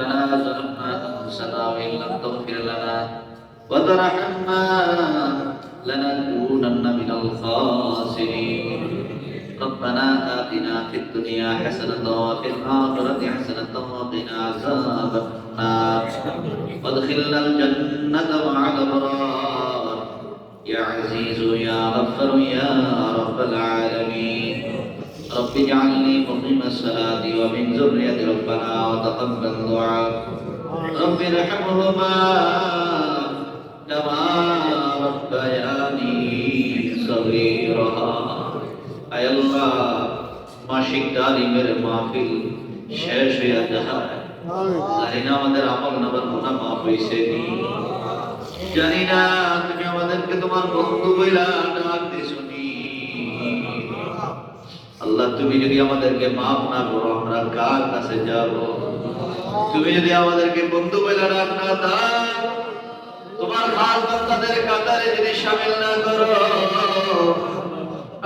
لنا ظلمنا أنفسنا وإن لم تغفر لنا وترحمنا لنكونن من الخاسرين. ربنا آتنا في الدنيا حسنة وفي الآخرة حسنة وقنا عذاب النار. وادخلنا الجنة مع الأبرار يا عزيز يا غفر يا رب العالمين. اجعلني مقيم الصلاة ومن ذرية ربنا وتقبل دعاء رب ارحمهما كما ربياني صغيرا আয় আল্লাহ মাসিক তালিমের মাহফিল শেষ হইয়া যায় জানি না আমাদের আমল নামার গুনাহ মাফ হইছে নি জানি না তুমি আমাদেরকে তোমার বন্ধু বইলা তুমি যদি আমাদেরকে মাফ না করো, আমরা কার কাছে যাব? তুমি যদি আমাদেরকে বন্ধু ডাক না দাও, তোমার খাস বান্দাদের কাতারে যদি শামিল না করো,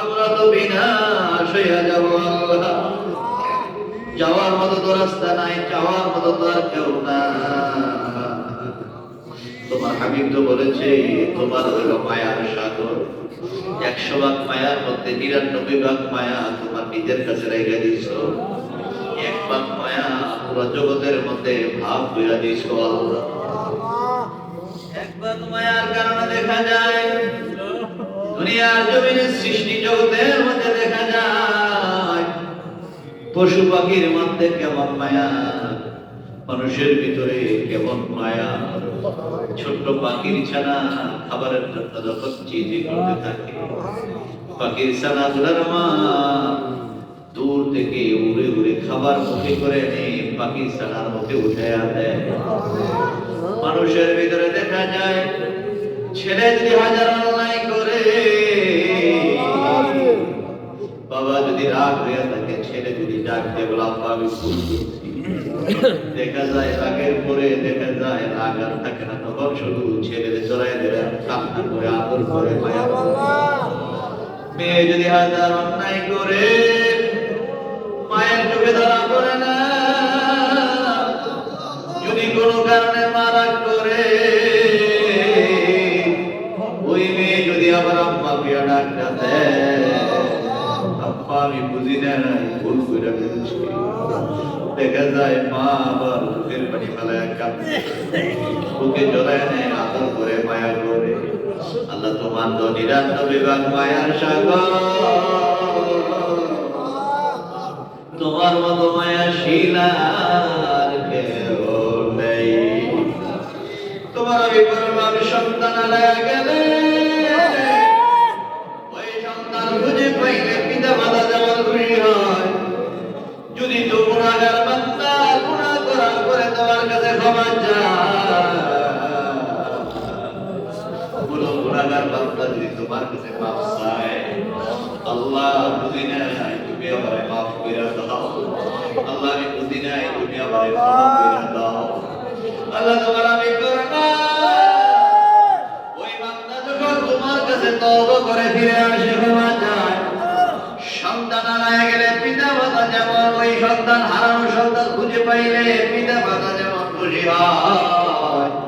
আমরা তো বিনাশ হইয়া যাব যাওয়ার মতো তো রাস্তা নাই, যাওয়ার মতো তো আর কেউ না হাবিব তো বলেছে, তোমার হইল মায়ার সাগর। একশো ভাগ মায়ার মধ্যে নিরানব্বই ভাগ মায়া তোমার নিজের কাছে রেখে দিছ এক ভাগ মায়া পুরো জগতের মধ্যে ভাব হইয়া দিছ আল্লাহ। মায়ার কারণে দেখা যায়, দুনিয়ার জমিনের সৃষ্টি জগতের মধ্যে দেখা যায়, পশু পাখির মধ্যে কেমন মায়া মানুষের ভিতরে কেমন মায়া ছোট্ট পাখির ছানা খাবারের থাকে, পাখির ছানা গুলার মা দূর থেকে উড়ে উড়ে খাবার মুখে করে পাখির ছানার মুখে উঠে দেয়। মানুষের ভিতরে দেখা যায়, ছেলে যদি হাজার অন্যায় করে, বাবা যদি রাগ হয়ে থাকে, ছেলে যদি ডাক দিয়ে আমি দেখা যায় রাগের পরে, দেখা যায় রাগ আর থাকে না। তখন শুধু ছেলেদের চড়াই দেবে কান্না করে, আদর করে, মায়া মেয়ে যদি হাজার অন্যায় করে, মায়ের চোখে ধরা করে না যায় মা আবার বুকের পানি ফেলায় কাঁদে বুকে জড়ায় নেয় আদর করে মায়া করে আল্লাহ তোমার তো নিরান্ন বিভাগ মায়ার সাগর। তোমার মতো মায়া নেই। তোমার আমি আমি সন্তান আলায়া গেলে। গুণাগার বান্দা যদি তোমার কাছে মাফ চায়, আল্লাহ বুঝি তুমি আমারে মাফ করে দাও। আল্লাহ, আমি বুঝি তুমি আমারে ক্ষমা করে দাও। আল্লাহ, তোমার আমি ওই বান্দা যখন তোমার কাছে করে ফিরে আসে সন্তান হারায় গেলে পিতা মাতা যেমন ওই সন্তান হারানো সন্তান খুঁজে পাইলে পিতা মাতা যেমন খুশি হয়।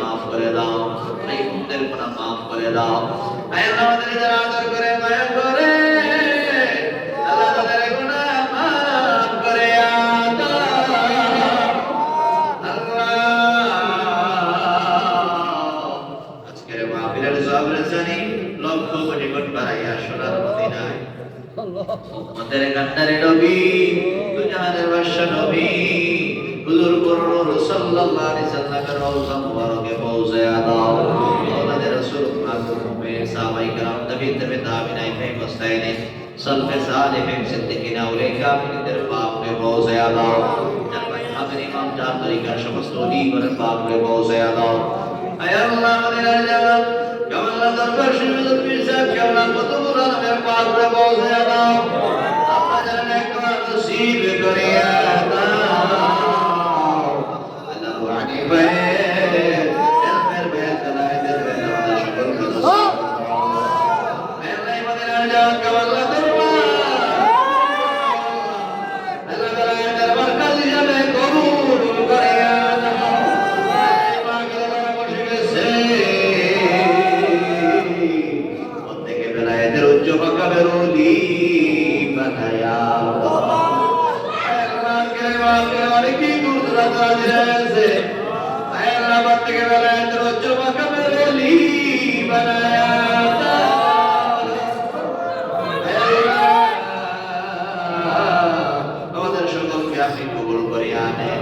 মাফ করে দাও। এই উম্মতের গুনাহ মাফ করে দাও। আল্লাহ আমাদের যারা আদর করে মায়া করে আল্লাহ তাদের গুনাহ মাফ করে আজকের মাহফিলের সবরে জানি লক্ষ কোটি কোটি বাড়াইয়া সোনার মদিনায় নবী کا روزہ مبارک ہے بہت زیادہ اور نے رسول اللہ صلی اللہ علیہ وسلم میں صحابہ کرام نبی تب تابعین ہیں مستعین سب کے سارے ہیں صدیقین اولیاء کا میرے در باپ نے بہت زیادہ جب میں حضرت امام جان علی کا شمستونی اور باپ نے بہت زیادہ اے اللہ نے رجا کمال کا کشف در پیشہ کیا نہ بتو بولا میرے باپ نے بہت زیادہ সকলকে আপনি কবুল করিয়া আনেন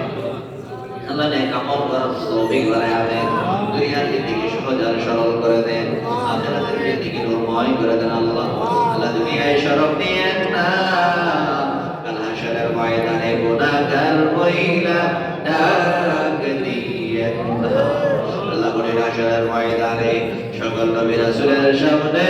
আল্লাহ নেক আমল করার তৌফিক বানায় আনেন দুনিয়ার জিন্দেগি সহজ আর সরল করে দেন আখিরাতের জিন্দেগি নূরময় করে দেন আল্লাহ আল্লাহ দুনিয়ায় শরফ নিয়েন না কাল ময়দানে গুনাহগার হইলা ডাক দিয়েন না আল্লাহ করে হাশরের ময়দানে সকল নবী রাসূলের সামনে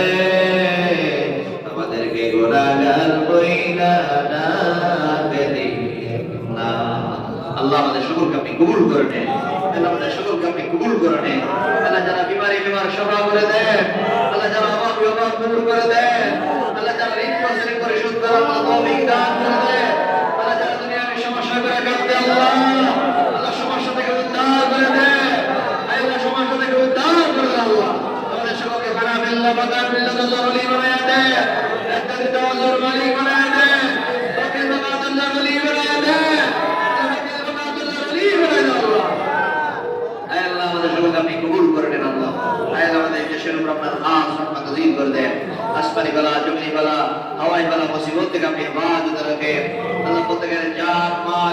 কবুল করে নেন আল্লাহ আমাদের সকলকে আপনি কবুল করে নেন আল্লাহ যারা বিমারি বিমার সভা করে দেন আল্লাহ যারা অভাব অভাব কবুল করে দেন আল্লাহ যারা ঋণ পরিশোধ করে করার আল্লাহ দান করে দেন আল্লাহ যারা দুনিয়া সমস্যা করে কাঁদতে আল্লাহ সমস্যা থেকে উদ্ধার করে দেন আল্লাহ সমস্যা থেকে উদ্ধার করে দেন আল্লাহ আমাদের সকলকে খানা বিল্লাহ বাদার বিল্লাহ দরলি বানায় দেন একটা দিতে অজর মালিক বানায় দেন ফকির বাদার দরলি বানায় দেন আল্লাহ আমাদের সকলকে আপনি কবুল করে নেন আল্লাহ আল্লাহ আমাদের দেশের উপর আপনার খাস রহমত নজির করে দেন আসমানি বালা জমিনি বালা হাওয়াই বালা মুসিবত থেকে আপনি হেফাজত রাখেন আল্লাহ প্রত্যেকের জাত মাল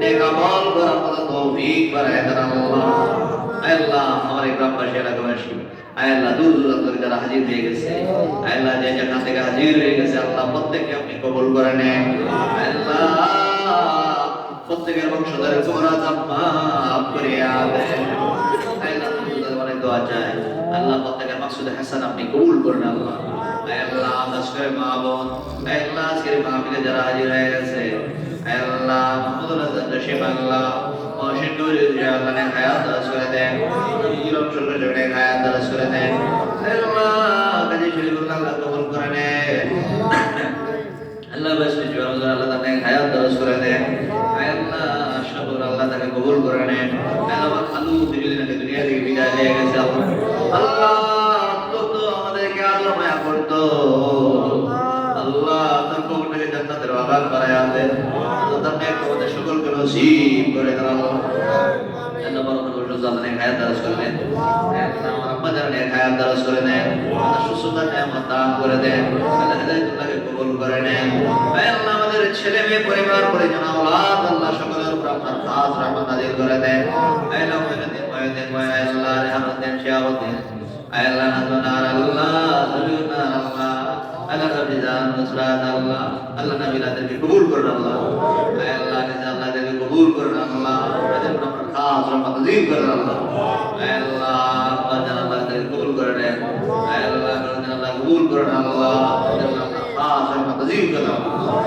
নেক আমল করার মতো তৌফিক বানায় দেন আল্লাহ আল্লাহ আমার এই গ্রামবাসী এলাকাবাসী আল্লাহ দূর দূরান্ত থেকে যারা হাজির হয়ে গেছে আল্লাহ যে জায়গা থেকে হাজির হয়ে গেছে আল্লাহ প্রত্যেককে আপনি কবুল করে নেন আল্লাহ প্রত্যেকের বংশধরের কবর আযাব মাফ করিয়া দেন আল্লাহ তোমাদের অনেক দোয়া চাই আল্লাহ প্রত্যেকের মাকসুদ হাসান আপনি কবুল করেন আল্লাহ আল্লাহ আদাস করে মা বোন আল্লাহ আজকের মাহফিলে যারা হাজির হয়ে গেছে আল্লাহ মাহমুদুল হাসান রশিদ আল্লাহ মহসিন নূরি আল্লাহ হায়াত দারাজ করে দেন ইলম শুরু করে হায়াত দারাজ করে দেন আল্লাহ কাজী শরীফুল্লাহ আল্লাহ কবুল করে নেন আল্লাহ বাসমি জওয়াল আল্লাহ তাকে হায়াত দারাজ করে দেন আল্লাহ সবর আল্লাহ তাকে কবুল করে নেন আল্লাহ খালু দিদিনাকে দুনিয়া থেকে বিদায় দিয়ে গেছে আল্লাহ নসিব করে দেন আল্লাহ বড় বসে আল্লাহ নেক হায়াত দারাজ করে দেন আমার আম্মা যারা নেক হায়াত দারাজ করে দেন আল্লাহ সুস্থতা, নিয়ামত দান করে দেন আল্লাহ হেদায়েতুল্লাহকে কবুল করে নেন আল্লাহ আমাদের ছেলে মেয়ে, পরিবার, পরিজন, আওলাদ, আল্লাহ সকলের উপর আপনার খাস রহমত নাজিল করে দেন আল্লাহ মহিনুদ্দিন মহিউদ্দিন মহিন আয় আল্লাহ রেহানুদ্দিন শিয়াবুদ্দিন আয় আল্লাহ নাজনার আল্লাহ জলিউনার আল্লাহ। আল্লাহ রবিজান নুসরাত আল্লাহ। আল্লাহ নবীলাদেরকে কবুল করুন আল্লাহ। আল্লাহ কবুল করুন আল্লাহ তাদের উপর খাস রহমত নাজিল করেন আল্লাহ আয় আল্লাহ আব্বাজান আল্লাহদেরকে কবুল করে নেন আল্লাহ করুন আল্লাহ কবুল করুন আল্লাহ তাদের উপর খাস রহমত নাজিল করেন আল্লাহ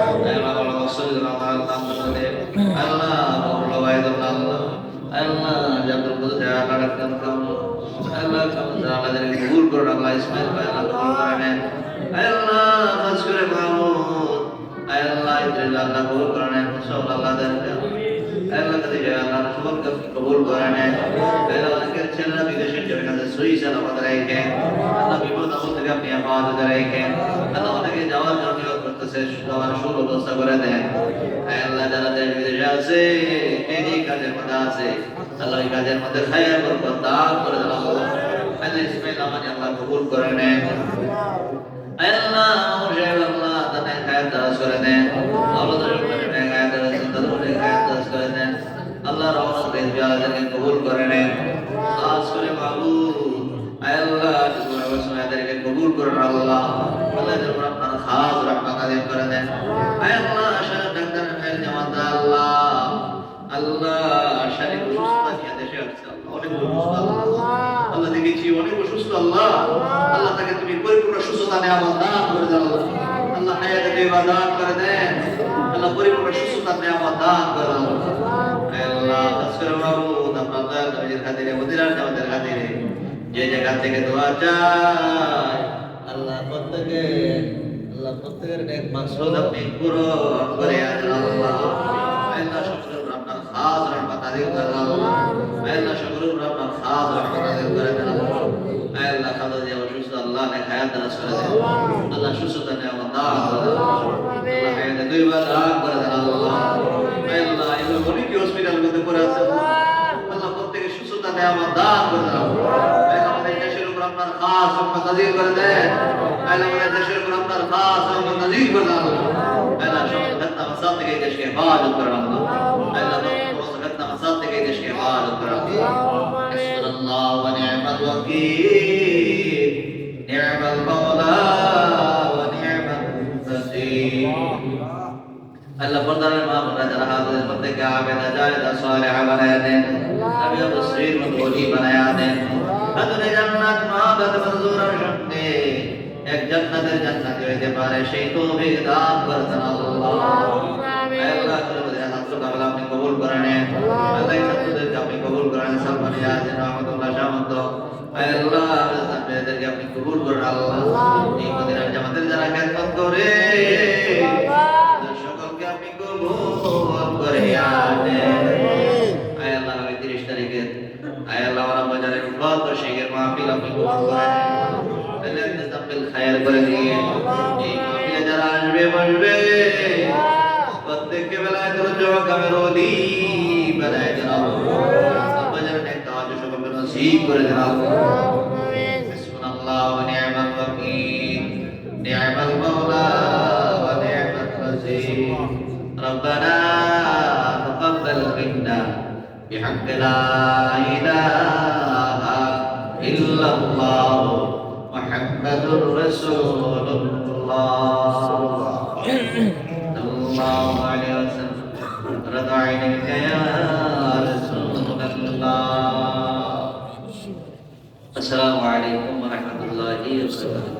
আল্লাহ আল্লাহ আল্লাহ আল্লাহ আল্লাহ আল্লাহ আল্লাহ আল্লাহ আল্লাহ আল্লাহ আল্লাহ আল্লাহ আল্লাহ কাছে যায় আল্লাহ সকলকে কবুল করে নেন আল্লাহ অনেকের ছেলেরা বিদেশের জমি কাছে সই সালামত রেখেন আল্লাহ বিপদ আপদ থেকে আপনি হেফাজত রেখেন আল্লাহ অনেকে যাওয়ার জন্য নিয়োগ করতেছে যাওয়ার সুব্যবস্থা করে দেন আল্লাহ যারা দেশ বিদেশে আছে যে যে কাজের মধ্যে আছে আল্লাহ এই কাজের মধ্যে খায়ের বরকত দান করে দেন আল্লাহ আল্লাহ ইসমাইল আমাকে আল্লাহ কবুল করে নেন আল্লাহ মুশাইব আল্লাহ তাদের খায়ের দাস করে দেন আল্লাহ কবুল করে নেন। খাস করে বাবু আল্লাহ তোমার ওসমায়াদেরকে কবুল করুন, আল্লাহ। আল্লাহ এদের উপর আপনার খাস রহমত আদায় করে আল্লাহ আল্লাহ। আল্লাহ তাকে তুমি পরিপূর্ণ সুস্থতা নেওয়া দান করে দাও আল্লাহ। করে দেন। আল্লাহ পরিপূর্ণ সুস্থতা নেওয়া দান করে। দাও আল্লাহ তাসফির বাবু আপনার দয়াল নবীর খাতিরে, মদিনার জামাতের খাতিরে যে জায়গা থেকে দোয়া চাই আল্লাহ প্রত্যেকে, আল্লাহ প্রত্যেকের নেক মাকসুদ আপনি পুরো করে আল্লাহ। আল্লাহ দিয়ে সুস্থতা নেওয়া দান করে দেন। আল্লাহ হায়াতে হ্যাঁ, হ্যাঁ, দুইবার দান করে দেন আল্লাহ আল্লাহ এগুলো অনেকই হসপিটালের মধ্যে পড়ে আছে। আল্লাহ প্রত্যেকে সুস্থতা দেয় আমার দান করে দেন আমাদের দেশের উপর আপনার খাস নাজির করে দেন আমাদের দেশের উপর আপনার খাস নাজির করে দেন আল্লাহ সমস্ত ঘটনা ফাসাদ থেকে দেশকে হেফাজত করে আল্লাহ আল্লাহ সমস্ত ঘটনা ফাসাদ থেকে দেশকে হেফাজত করে আল্লাহ আল্লাহ ওয়া নি'মাল ওয়াকিল নি'মাল এক জান্নাতের জান্নাতি হইতে পারে সেই তৌফিক দান করে দেন আল্লাহ। আল্লাহ তোমাদের হাতকে কাবলা আপনি কবুল আল্লাহ আপনি শামন্ত আল্লাহ আপনাদেরকে আপনি করেন। আল্লাহ এই মদিনার জামাতের যারা খেদমত করে। সকলকে খায়াল করে নিয়ে এই মাহফিলে যারা আসবে বসবে প্রত্যেককে বেলায় তোর জমা কামের ওলি বেলায় যেন আব্বা যেন একটা আজ সবাইকে নসিব করে দেন সুবহানাল্লাহ ওয়া নি'মাল ওয়াকিল নি'মাল মাওলা ওয়া নি'মাল নাসির রব্বানা بحق لا إله إلا الله محمد رسول الله. صلى الله عليه وسلم. رضى عينك يا رسول الله. السلام عليكم ورحمة الله وبركاته.